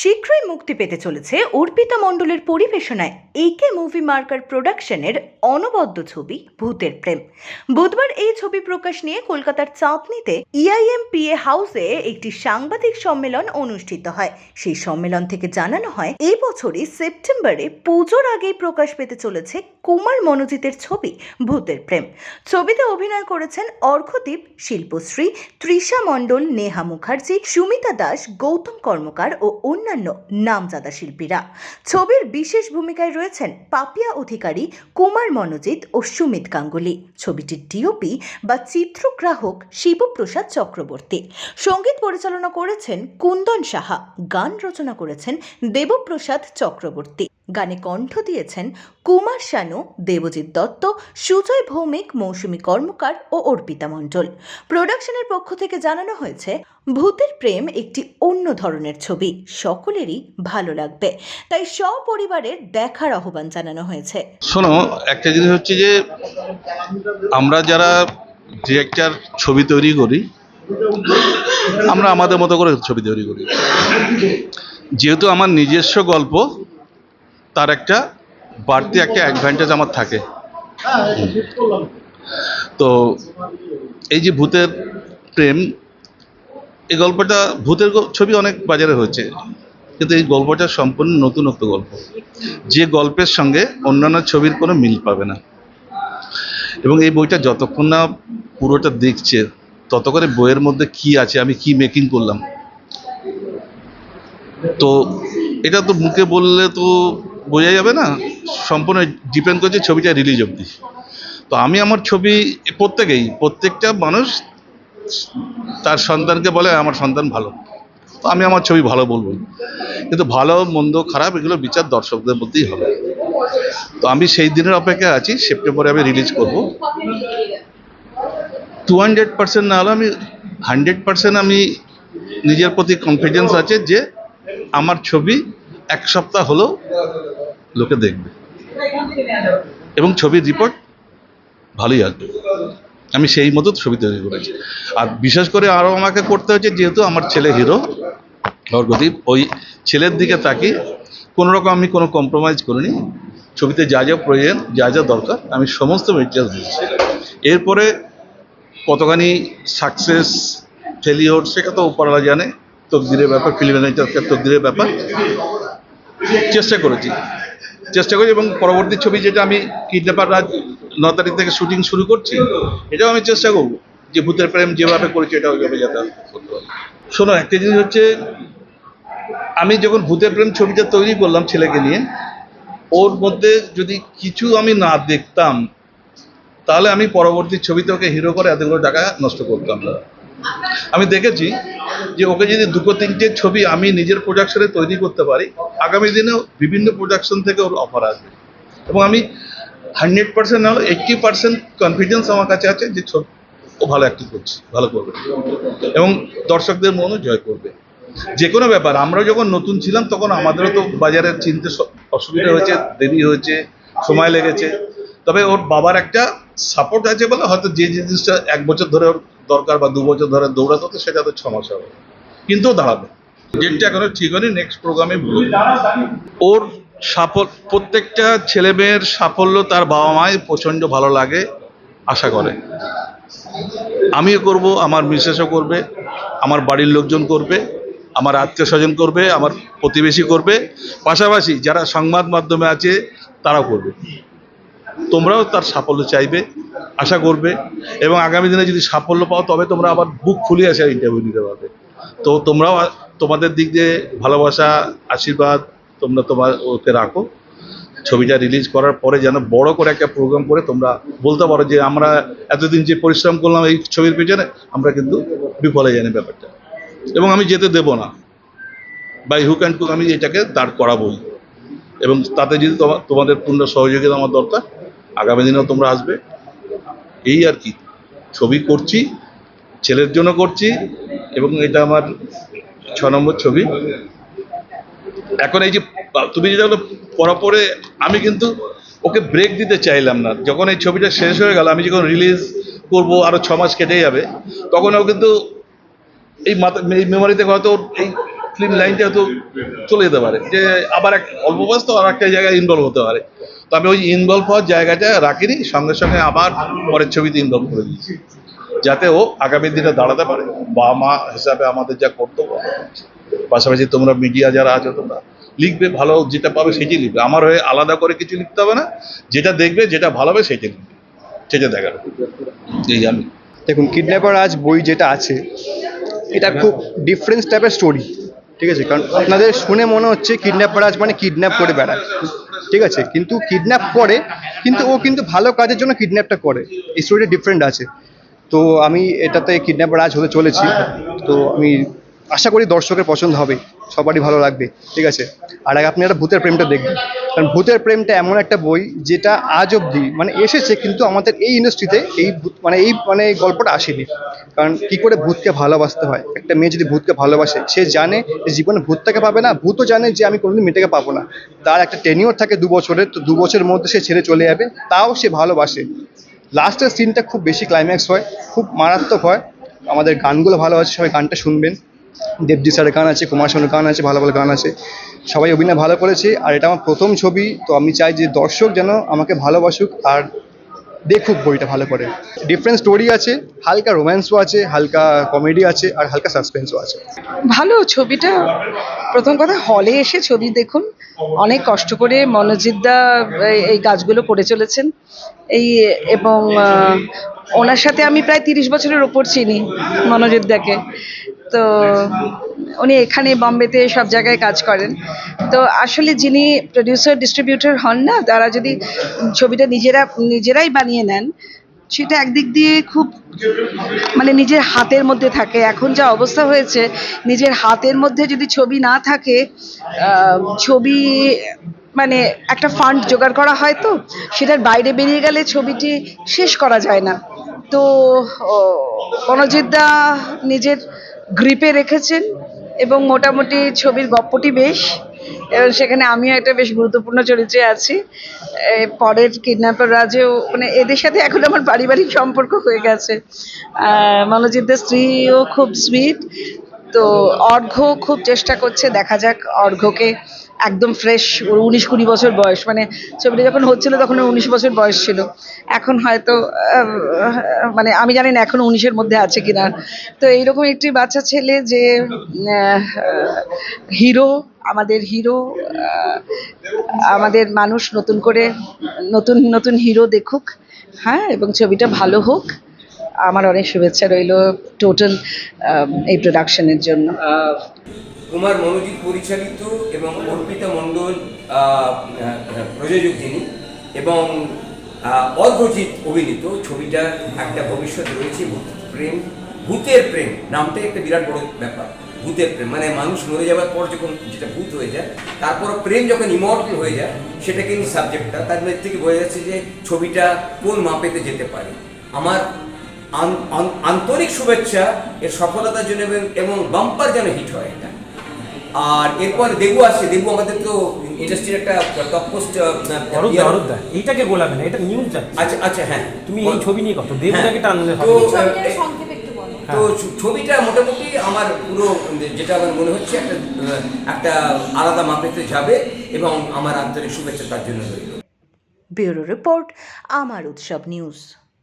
শীঘ্রই মুক্তি পেতে চলেছে অর্পিতা মণ্ডলের পরিবেশনায় একে মুভি মার্কার প্রোডাকশনের অনবদ্য ছবি, ভূতের প্রেম। বুধবার এই ছবি প্রকাশ নিয়ে কলকাতার চাঁদনিতে E ইআইএমপিএ হাউসে একটি সাংবাদিক সম্মেলন অনুষ্ঠিত হয়। সেই সম্মেলন থেকে জানানো হয়, এই বছরই সেপ্টেম্বরে পুজোর আগেই প্রকাশ পেতে চলেছে কুমার মনোজিতের ছবি, ভূতের প্রেম। ছবিতে অভিনয় করেছেন অর্ঘদীপ শিল্পশ্রী, তৃষা মণ্ডল, নেহা মুখার্জি, সুমিতা দাস, গৌতম কর্মকার ও অন্যান্য নামজাদা শিল্পীরা। ছবির বিশেষ ভূমিকায় রয়েছেন পাপিয়া অধিকারী কুমার মনোজিৎ ও সুমিত গাঙ্গুলি। ছবিটির ডিওপি বা চিত্রগ্রাহক শিবপ্রসাদ চক্রবর্তী। সংগীত পরিচালনা করেছেন কুন্দন সাহা। গান রচনা করেছেন দেবপ্রসাদ চক্রবর্তী। গানে কণ্ঠ দিয়েছেন কুমার শানু, দেবজিৎ দত্ত, সুজয় ভৌমিক, মৌসুমী কর্মকার ও অর্পিতা মণ্ডল। প্রোডাকশনের পক্ষ থেকে জানানো হয়েছে, ভূতের প্রেম একটি অন্য ধরনের ছবি, সকলেরই ভালো লাগবে। তাই সপরিবারের দেখার আহ্বান জানানো হয়েছে। শোনো, একটা জিনিস হচ্ছে যে, আমরা যারা ডিরেক্টর ছবি তৈরি করি, আমরা আমাদের মতো করে ছবি তৈরি করি। যেহেতু আমার নিজস্ব গল্প তার একটা বাড়তি একটা অ্যাডভান্টেজ আমার থাকে। তো এই যে ভূতের প্রেম, এই গল্পটা ভূতের ছবি অনেক বাজারে হয়েছে, কিন্তু এই গল্পটা সম্পূর্ণ নতুনত্ব গল্প। যে গল্পের সঙ্গে অন্যান্য ছবির কোনো মিল পাবে না। এবং এই বইটা যতক্ষণ না পুরোটা দেখছে তত করে বইয়ের মধ্যে কি আছে, আমি কি মেকিং করলাম। তো এটা তো মুখে বললে তো বোঝা যাবে না, সম্পূর্ণ ডিপেন্ড করছে ছবিটা রিলিজ অবধি। তো আমি আমার ছবি প্রত্যেকেই, প্রত্যেকটা মানুষ তার সন্তানকে বলে, আমার সন্তান ভালো। তো আমি আমার ছবি ভালো বলব। কিন্তু ভালো, মন্দ, খারাপ, এগুলো বিচার দর্শকদের মধ্যেই হবে। তো আমি সেই দিনের অপেক্ষায় আছি সেপ্টেম্বরে আমি রিলিজ করব। টু হান্ড্রেড পার্সেন্ট না হলে আমি হান্ড্রেড পার্সেন্ট আমি নিজের প্রতি কনফিডেন্স আছে যে আমার ছবি এক সপ্তাহ হলেও লোকে দেখবে। এবং ছবির রিপোর্ট ভালোই আসবে। আমি সেই মতো ছবি তৈরি করেছি। আর বিশেষ করে আরও আমাকে করতে হচ্ছে যেহেতু আমার ছেলে হিরো অর্গদীপ ওই ছেলের দিকে তাকিয়ে কোনো রকম আমি কোনো কম্প্রোমাইজ করিনি। ছবিতে যা যা প্রয়োজন, যা যা দরকার, আমি সমস্ত মেটেরিয়ালস দিয়েছি। এরপরে কতখানি সাকসেস ফেলিওর সেটা তো উপরওয়ালা জানে। তকদিরের ব্যাপার ফিল্ম তকদিরের ব্যাপার। চেষ্টা করেছি। চেষ্টা করি এবং পরবর্তী ছবি যেটা আমি কিডন্যাপার রাজ ন তারিখ থেকে শুটিং শুরু করছি, এটাও আমি চেষ্টা করব যে ভূতের প্রেম যেভাবে করেছি এটা ওইভাবে যাতে শোনো, একটা জিনিস হচ্ছে, আমি যখন ভূতের প্রেম ছবিটা তৈরি করলাম ছেলেকে নিয়ে, ওর মধ্যে যদি কিছু আমি না দেখতাম, তাহলে আমি পরবর্তী ছবিতে ওকে হিরো করে এতগুলো টাকা নষ্ট করতাম না। আমি দেখেছি যে ওকে যদি দুটো তিনটে ছবি আমি নিজের প্রোডাকশনে তৈরি করতে পারি, আগামী দিনেও বিভিন্ন প্রোডাকশন থেকে ওর অফার আসবে। এবং আমি হান্ড্রেড পার্সেন্ট না এইট্টি পার্সেন্ট কনফিডেন্স আমার কাছে আছে যে ছবি ও ভালো অ্যাক্টিং করছে, ভালো করবে। এবং দর্শকদের মনও জয় করবে। যে কোনো ব্যাপার, আমরা যখন নতুন ছিলাম তখন আমাদেরও তো বাজারে চিনতে অসুবিধা হয়েছে, দেরি হয়েছে, সময় লেগেছে। তবে ওর বাবার একটা সাপোর্ট আছে বলে হয়তো যে জিনিসটা এক বছর ধরে দরকার বা দু বছর ধরে দৌড়াতে হতো সেটা তো ছ মাস হবে। কিন্তু দাঁড়াবে। ডেটটা এখনও ঠিক হয়নি নেক্সট প্রোগ্রামে ওর সাফল্য প্রত্যেকটা ছেলে মেয়ের সাফল্য তার বাবা মায় প্রচণ্ড ভালো লাগে, আশা করে। আমিও করব, আমার মিসেসও করবে, আমার বাড়ির লোকজন করবে, আমার আত্মীয় স্বজন করবে, আমার প্রতিবেশী করবে। পাশাপাশি যারা সংবাদ মাধ্যমে আছে, তারাও করবে। তোমরাও তার সাফল্য চাইবে, আশা করবে, এবং আগামী দিনে যদি সাফল্য পাও, তবে তোমরা আবার বুক খুলে আসে ইন্টারভিউ নিতে পারবে। তো তোমরাও তোমাদের দিক দিয়ে ভালোবাসা, আশীর্বাদ তোমরা তোমার ওকে রাখো। ছবিটা রিলিজ করার পরে যেন বড় করে একটা প্রোগ্রাম করে তোমরা বলতে পারো যে আমরা এতদিন যে পরিশ্রম করলাম এই ছবির পেছনে, আমরা কিন্তু বিফলে জানি ব্যাপারটা। এবং আমি যেতে দেব না। বাই হুক অ্যান্ড কুক আমি এটাকে দাঁড় করাবই। এবং তাতে যদি তোমা- তোমাদের পূর্ণ সহযোগিতা আমার দরকার আগামী দিনেও তোমরা আসবে। এই আর কি, ছবি করছি, ছেলের জন্য করছি এবং এটা আমার ছ নম্বর ছবি। এখন এই যে, তুমি যেটা হলো পড়া পরে আমি কিন্তু ওকে ব্রেক দিতে চাইলাম না। যখন এই ছবিটা শেষ হয়ে গেল, আমি যখন রিলিজ করব, আরও ছ মাস কেটে যাবে, তখন ও কিন্তু এই মাথা, এই মেমোরিতে হয়তো এই ফিল্ম লাইনটা হয়তো চলে যেতে পারে। যে আবার এক অল্প বয়স তো আর একটা জায়গায় ইনভলভ হতে পারে। তো আমি ওই ইনভলভ হওয়ার জায়গাটা রাখিনি সঙ্গে সঙ্গে আবার পরের ছবিতে ইনভলভ করে দিয়েছি। যাতে ও আগামী দিনে দাঁড়াতে পারে বাবা মা হিসাবে আমাদের যা কর্তব্য। পাশাপাশি তোমরা মিডিয়া যারা আছো তোমরা লিখবে ভালো যেটা পাবে সেটাই লিখবে। আমার হয়ে আলাদা করে কিছু লিখতে হবে না। যেটা দেখবে যেটা ভালো হবে সেটা লিখবে। সেটা দেখাবে এই আমি। দেখুন কিডন্যাপার আজ বই যেটা আছে এটা খুব ডিফারেন্স টাইপের স্টোরি ঠিক আছে, কারণ আপনাদের শুনে মনে হচ্ছে কিডন্যাপ করা মানে কিডন্যাপ করে বেড়ায়। ঠিক আছে, কিন্তু কিডন্যাপ করে, কিন্তু ও কিন্তু ভালো কাজের জন্য কিডন্যাপটা করে। এই স্টোরিটা ডিফারেন্ট আছে। তো আমি এটাতে কিডন্যাপ রাজ হতে চলেছি। তো আমি আশা করি দর্শকের পছন্দ হবে, সবারই ভালো লাগবে। ঠিক আছে, আর আগে আপনি একটা ভূতের প্রেমটা দেখবেন। কারণ ভূতের প্রেমটা এমন একটা বই যেটা আজ অবধি মানে এসেছে কিন্তু আমাদের এই ইন্ডাস্ট্রিতে এই মানে এই মানে এই গল্পটা আসেনি। কারণ কি করে ভূতকে ভালোবাসতে হয়? একটা মেয়ে যদি ভূতকে ভালোবাসে, সে জানে যে জীবনে ভূতটাকে পাবে না, ভূতও জানে যে আমি কোনোদিন মেয়েটাকে পাবো না। তার একটা টেনিওর থাকে দু বছরের, তো দু বছরের মধ্যে সে ছেড়ে চলে যাবে, তাও সে ভালোবাসে। লাস্টের সিনটা খুব বেশি ক্লাইম্যাক্স হয়, খুব মারাত্মক হয়। আমাদের গানগুলো ভালো আছে সবাই গানটা শুনবেন। দেবজি স্যারের গান আছে, কুমার শানুর গান আছে, ভালো ভালো গান আছে। সবাই অভিনয় ভালো করেছে, আর এটা আমার প্রথম ছবি, তো আমি চাই যে দর্শক যেন আমাকে ভালোবাসুক আর দেখুক বইটা ভালো করে। ডিফারেন্ট স্টোরি আছে, হালকা রোম্যান্সও আছে, হালকা কমেডি আছে, আর হালকা সাসপেন্সও আছে। ভালো ছবিটা। প্রথম কথা হলে এসে ছবি দেখুন। অনেক কষ্ট করে মনোজিৎদা এই- কাজগুলো করে চলেছেন। এই, এবং ওনার সাথে আমি প্রায় তিরিশ বছরের ওপর চিনি মনোজিৎদাকে তো উনি এখানে বম্বেতে সব জায়গায় কাজ করেন। তো আসলে যিনি প্রডিউসার ডিস্ট্রিবিউটর হন না, তারা যদি ছবিটা নিজেরা, নিজেরাই বানিয়ে নেন, সেটা একদিক দিয়ে খুব মানে নিজের হাতের মধ্যে থাকে। এখন যা অবস্থা হয়েছে, নিজের হাতের মধ্যে যদি ছবি না থাকে ছবি মানে একটা ফান্ড জোগাড় করা হয় তো, সেটার বাইরে বেরিয়ে গেলে ছবিটি শেষ করা যায় না। তো মনোজিৎদা নিজের গ্রিপে রেখেছেন এবং মোটামুটি ছবির গপ্পটি বেশ এবং সেখানে আমিও একটা বেশ গুরুত্বপূর্ণ চরিত্রে আছি। পরের কিডন্যাপার রাজেও মানে এদের সাথে এখন আমার পারিবারিক সম্পর্ক হয়ে গেছে। আহ, মনোজিৎদের স্ত্রীও খুব সুইট তো অর্ঘ্য খুব চেষ্টা করছে দেখা যাক অর্ঘ্যকে একদম ফ্রেশ ওর উনিশ কুড়ি বছর বয়স। মানে ছবিটা যখন হচ্ছিল তখন ওর উনিশ বছর বয়স ছিল। এখন হয়তো মানে আমি জানি না এখন উনিশের মধ্যে আছে কিনা। তো এইরকম একটি বাচ্চা ছেলে যে হিরো, আমাদের হিরো আমাদের মানুষ নতুন করে, নতুন নতুন হিরো দেখুক হ্যাঁ এবং ছবিটা ভালো হোক, আমার অনেক শুভেচ্ছা রইল টোটাল এই প্রোডাকশনের জন্য। কুমার মনোজিৎ পরিচালিত এবং অর্পিতা মণ্ডল প্রযোজক যিনি এবং অর্ঘজিৎ অভিনীত ছবিটা একটা ভবিষ্যৎ রয়েছে প্রেম, ভূতের প্রেম নামটাই একটা বিরাট বড় ব্যাপার, ভূতের প্রেম। মানে মানুষ মরে যাওয়ার পর যখন যেটা ভূত হয়ে যায়, তারপর প্রেম যখন ইমর্টাল হয়ে যায়, সেটা কিন্তু সাবজেক্টটা তার মধ্যে থেকে বোঝা যাচ্ছে যে ছবিটা কোন মাপেতে যেতে পারে। আমার আন- আন- আন্তরিক শুভেচ্ছা, এর সফলতার জন্য এবং বাম্পার যেন হিট হয় এটা। আর এরপর দেবু আসছে। দেবু আমাদের তো ইন্ডাস্ট্রির একটা টপ পোস্ট অরূপদা অরূপদা এইটাকে গোলাবে না এটা নিউজ আচ্ছা আচ্ছা হ্যাঁ। তুমি এই ছবি নিয়ে কত দেবটাকে হ্যাঁ। টানলে তো তো ছবিটা মোটামুটি আমার পুরো যেটা আমার মনে হচ্ছে একটা একটা আলাদা মাপেতে যাবে এবং আমার আন্তরিক শুভেচ্ছা তার জন্য রইল। ব্যুরো রিপোর্ট আমার উৎসব নিউজ।